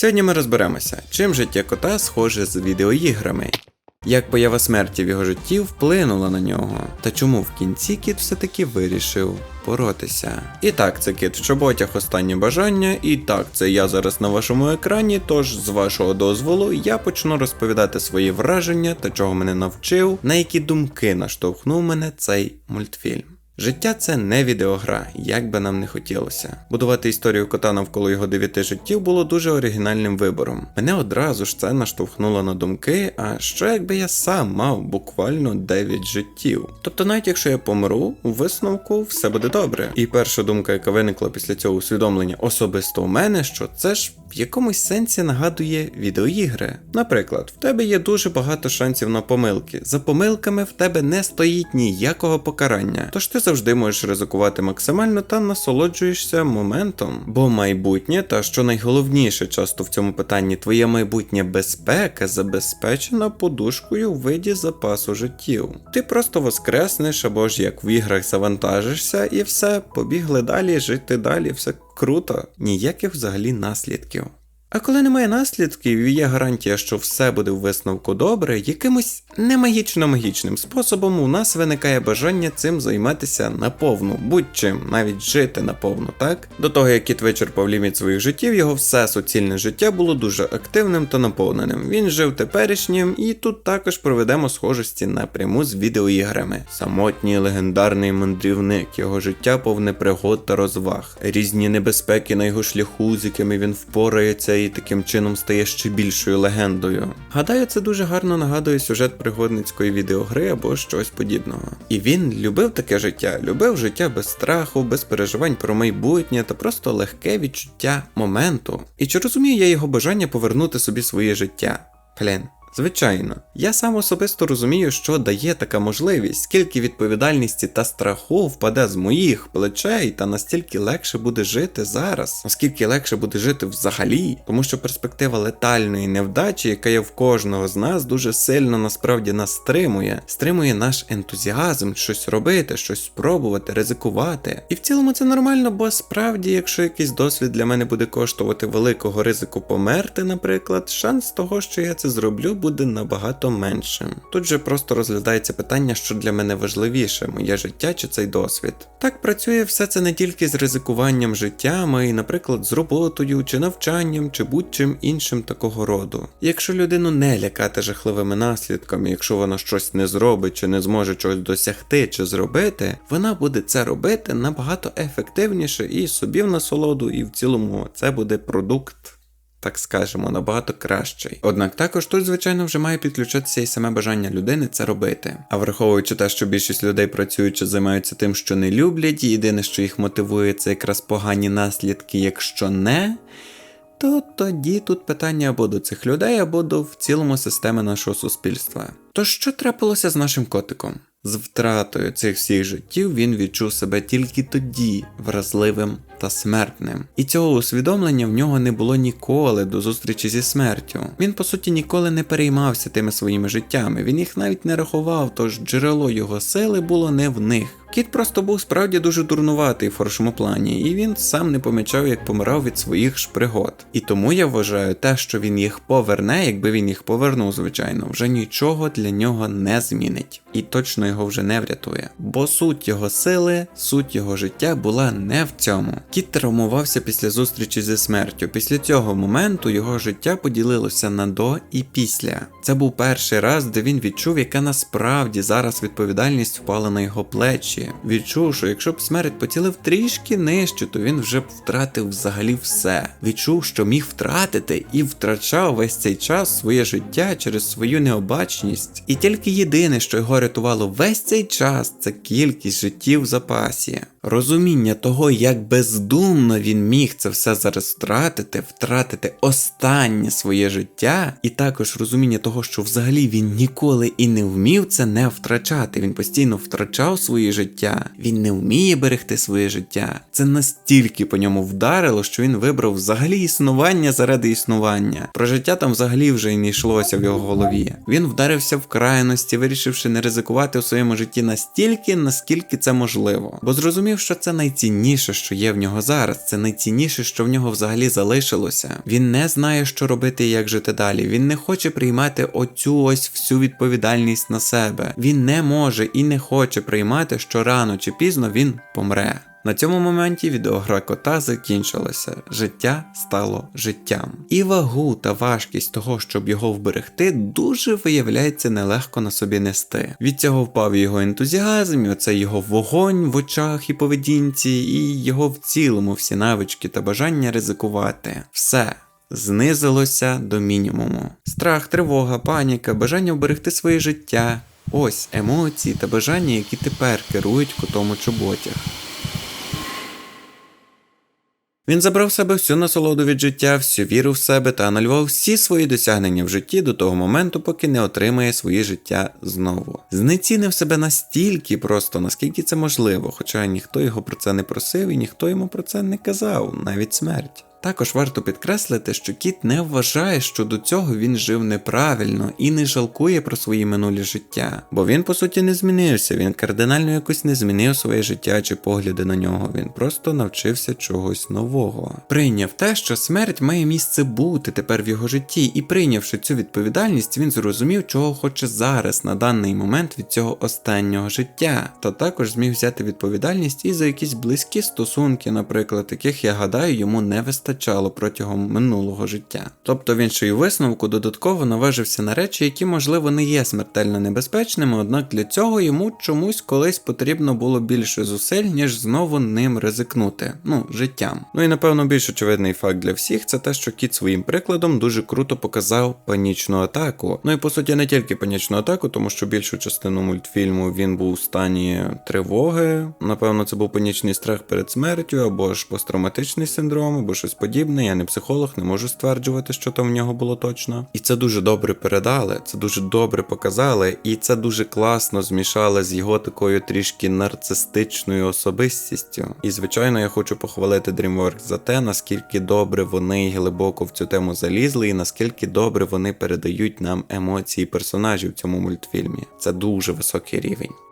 Сьогодні ми розберемося, чим життя кота схоже з відеоіграми, як поява смерті в його житті вплинула на нього, та чому в кінці кіт все-таки вирішив боротися. І так, це кіт в чоботях останнє бажання, і так, це я зараз на вашому екрані. Тож, з вашого дозволу, я почну розповідати свої враження та чого мене навчив, на які думки наштовхнув мене цей мультфільм. Життя це не відеогра, як би нам не хотілося. Будувати історію кота навколо його дев'яти життів було дуже оригінальним вибором. Мене одразу ж це наштовхнуло на думки, а що якби я сам мав буквально 9 життів. Тобто, навіть якщо я помру, у висновку все буде добре. І перша думка, яка виникла після цього усвідомлення особисто у мене, що це ж в якомусь сенсі нагадує відеоігри. Наприклад, в тебе є дуже багато шансів на помилки. За помилками в тебе не стоїть ніякого покарання. Тож ти завжди можеш ризикувати максимально та насолоджуєшся моментом. Бо майбутнє, та що найголовніше часто в цьому питанні, твоя майбутня безпека забезпечена подушкою в виді запасу життів. Ти просто воскреснеш або ж як в іграх завантажишся і все, побігли далі, жити далі, все круто, ніяких взагалі наслідків. А коли немає наслідків є гарантія, що все буде в висновку добре, якимось немагічно-магічним способом у нас виникає бажання цим займатися наповну, будь-чим, навіть жити наповну, так? До того як кіт вичерпав ліміт своїх життів, його все суцільне життя було дуже активним та наповненим. Він жив теперішнім, і тут також проведемо схожості напряму з відеоіграми. Самотній легендарний мандрівник, його життя повне пригод та розваг, різні небезпеки на його шляху, з якими він впорається і таким чином стає ще більшою легендою. Гадаю, це дуже гарно нагадує сюжет пригодницької відеогри або щось подібного. І він любив таке життя, любив життя без страху, без переживань про майбутнє та просто легке відчуття моменту. І чи розумію я його бажання повернути собі своє життя? Блін. Звичайно, я сам особисто розумію, що дає така можливість, скільки відповідальності та страху впаде з моїх плечей, та настільки легше буде жити зараз, оскільки легше буде жити взагалі, тому що перспектива летальної невдачі, яка є в кожного з нас, дуже сильно насправді нас стримує, стримує наш ентузіазм, щось робити, щось спробувати, ризикувати. І в цілому це нормально, бо справді, якщо якийсь досвід для мене буде коштувати великого ризику померти, наприклад, шанс того, що я це зроблю буде набагато меншим. Тут же просто розглядається питання, що для мене важливіше, моє життя чи цей досвід. Так працює все це не тільки з ризикуванням життям, а наприклад, з роботою, чи навчанням, чи будь-чим іншим такого роду. Якщо людину не лякати жахливими наслідками, якщо вона щось не зробить, чи не зможе чогось досягти чи зробити, вона буде це робити набагато ефективніше і собі в насолоду, і в цілому це буде продукт так скажемо, набагато кращий. Однак також тут, звичайно, вже має підключатися і саме бажання людини це робити. А враховуючи те, що більшість людей працюючи займаються тим, що не люблять, і єдине, що їх мотивує, це якраз погані наслідки, якщо не. То тоді тут питання або до цих людей, або до в цілому системи нашого суспільства. То що трапилося з нашим котиком? З втратою цих всіх життів він відчув себе тільки тоді вразливим та смертним. І цього усвідомлення в нього не було ніколи до зустрічі зі смертю. Він, по суті, ніколи не переймався тими своїми життями, він їх навіть не рахував, тож джерело його сили було не в них. Кіт просто був справді дуже дурнуватий в хорошому плані, і він сам не помічав, як помирав від своїх ж пригод. І тому я вважаю те, що він їх поверне, якби він їх повернув, звичайно, вже нічого для нього не змінить. І точно його вже не врятує. Бо суть його сили, суть його життя була не в цьому. Кіт травмувався після зустрічі зі смертю. Після цього моменту його життя поділилося на до і після. Це був перший раз, де він відчув, яка насправді зараз відповідальність впала на його плечі. Відчув, що якщо б смерть поцілив трішки нижче, то він вже б втратив взагалі все. Відчув, що міг втратити і втрачав весь цей час своє життя через свою необачність. І тільки єдине, що його рятувало весь цей час, це кількість життів в запасі. Розуміння того, як бездумно він міг це все зараз втратити, втратити останнє своє життя, і також розуміння того, що взагалі він ніколи і не вмів це не втрачати. Він постійно втрачав своє життя, він не вміє берегти своє життя. Це настільки по ньому вдарило, що він вибрав взагалі існування заради існування. Про життя там взагалі вже й не йшлося в його голові. Він вдарився в крайності, вирішивши не ризикувати у своєму житті настільки, наскільки це можливо. Бо зрозумів зрозумів, що це найцінніше, що є в нього зараз. Це найцінніше, що в нього взагалі залишилося. Він не знає, що робити і як жити далі. Він не хоче приймати оцю ось всю відповідальність на себе. Він не може і не хоче приймати, що рано чи пізно він помре. На цьому моменті відеогра кота закінчилася. Життя стало життям. І вагу та важкість того, щоб його вберегти, дуже виявляється нелегко на собі нести. Від цього впав його ентузіазм, і оце його вогонь в очах і поведінці, і його в цілому всі навички та бажання ризикувати. Все. Знизилося до мінімуму. Страх, тривога, паніка, бажання вберегти своє життя. Ось емоції та бажання, які тепер керують котом у чоботях. Він забрав себе всю насолоду від життя, всю віру в себе та анулював всі свої досягнення в житті до того моменту, поки не отримає своє життя знову. Знецінив себе настільки просто, наскільки це можливо, хоча ніхто його про це не просив і ніхто йому про це не казав, навіть смерть. Також варто підкреслити, що кіт не вважає, що до цього він жив неправильно і не жалкує про свої минулі життя, бо він по суті не змінився, він кардинально якось не змінив своє життя чи погляди на нього. Він просто навчився чогось нового. Прийняв те, що смерть має місце бути тепер в його житті, і прийнявши цю відповідальність, він зрозумів, чого хоче зараз на даний момент від цього останнього життя, та також зміг взяти відповідальність і за якісь близькі стосунки, наприклад, яких я гадаю йому не вистачає вистачало протягом минулого життя. Тобто й у висновку додатково наважився на речі, які, можливо, не є смертельно небезпечними, однак для цього йому чомусь колись потрібно було більше зусиль, ніж знову ним ризикнути, ну, життям. Ну і напевно більш очевидний факт для всіх це те, що кіт своїм прикладом дуже круто показав панічну атаку. Ну і по суті не тільки панічну атаку, тому що більшу частину мультфільму він був у стані тривоги. Напевно, це був панічний страх перед смертю, або ж посттравматичний синдром, або щось подібне. Я не психолог, не можу стверджувати, що там в нього було точно. І це дуже добре передали, це дуже добре показали, і це дуже класно змішали з його такою трішки нарцистичною особистістю. І звичайно, я хочу похвалити DreamWorks за те, наскільки добре вони глибоко в цю тему залізли, і наскільки добре вони передають нам емоції персонажів в цьому мультфільмі. Це дуже високий рівень.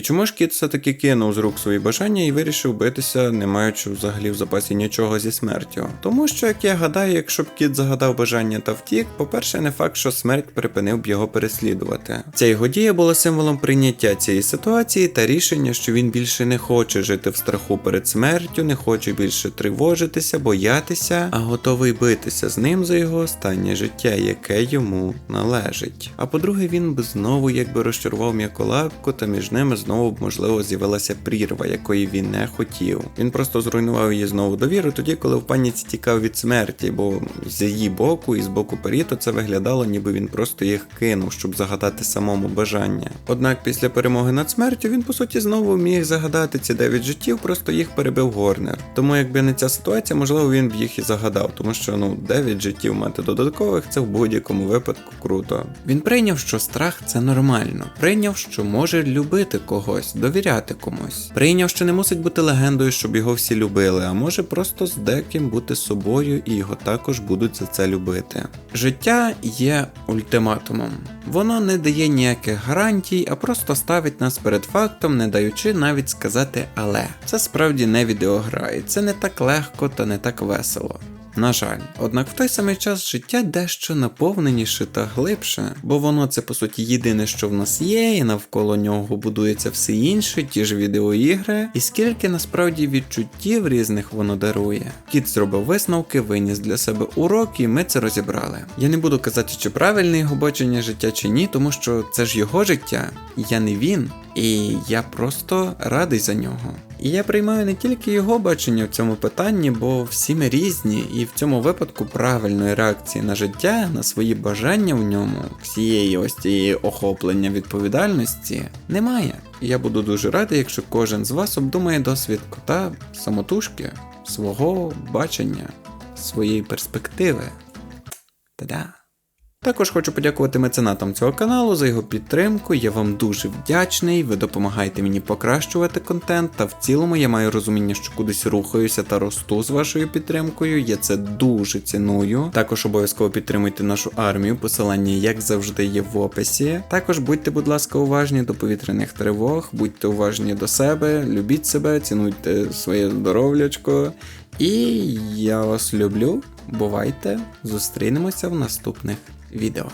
І чому ж кіт все-таки кинув з рук свої бажання і вирішив битися, не маючи взагалі в запасі нічого зі смертю? Тому що, як я гадаю, якщо б кіт загадав бажання та втік, по-перше, не факт, що смерть припинив б його переслідувати. Ця його дія була символом прийняття цієї ситуації та рішення, що він більше не хоче жити в страху перед смертю, не хоче більше тривожитися, боятися, а готовий битися з ним за його останнє життя, яке йому належить. А по-друге, він би знову якби розчарував м'яколапку, та між ними знову б можливо з'явилася прірва, якої він не хотів. Він просто зруйнував її знову довіру тоді, коли в паніці тікав від смерті, бо з її боку і з боку Періто це виглядало, ніби він просто їх кинув, щоб загадати самому бажання. Однак після перемоги над смертю він по суті знову міг загадати ці дев'ять життів, просто їх перебив Горнер. Тому якби не ця ситуація, можливо, він б їх і загадав, тому що ну 9 життів мати додаткових це в будь-якому випадку круто. Він прийняв, що страх це нормально, прийняв, що може любити когось, довіряти комусь. Прийняв, що не мусить бути легендою, щоб його всі любили, а може просто з деким бути собою і його також будуть за це любити. Життя є ультиматумом. Воно не дає ніяких гарантій, а просто ставить нас перед фактом, не даючи навіть сказати але. Це справді не відеогра, і це не так легко та не так весело. На жаль, однак в той самий час життя дещо наповненіше та глибше, бо воно це по суті єдине, що в нас є, і навколо нього будується все інше, ті ж відеоігри, і скільки насправді відчуттів різних воно дарує. Кіт зробив висновки, виніс для себе урок, і ми це розібрали. Я не буду казати, чи правильне його бачення життя чи ні, тому що це ж його життя, я не він. І я просто радий за нього. І я приймаю не тільки його бачення в цьому питанні, бо всі ми різні, і в цьому випадку правильної реакції на життя, на свої бажання в ньому, всієї ось цієї охоплення відповідальності немає. І я буду дуже радий, якщо кожен з вас обдумає досвід кота самотужки, свого бачення, своєї перспективи. Та-да! Також хочу подякувати меценатам цього каналу за його підтримку. Я вам дуже вдячний. Ви допомагаєте мені покращувати контент. Та в цілому я маю розуміння, що кудись рухаюся та росту з вашою підтримкою. Я це дуже ціную. Також обов'язково підтримуйте нашу армію. Посилання, як завжди, є в описі. Також будьте, будь ласка, уважні до повітряних тривог, будьте уважні до себе, любіть себе, цінуйте своє здоров'ячко. І я вас люблю. Бувайте, зустрінемося в наступних відео.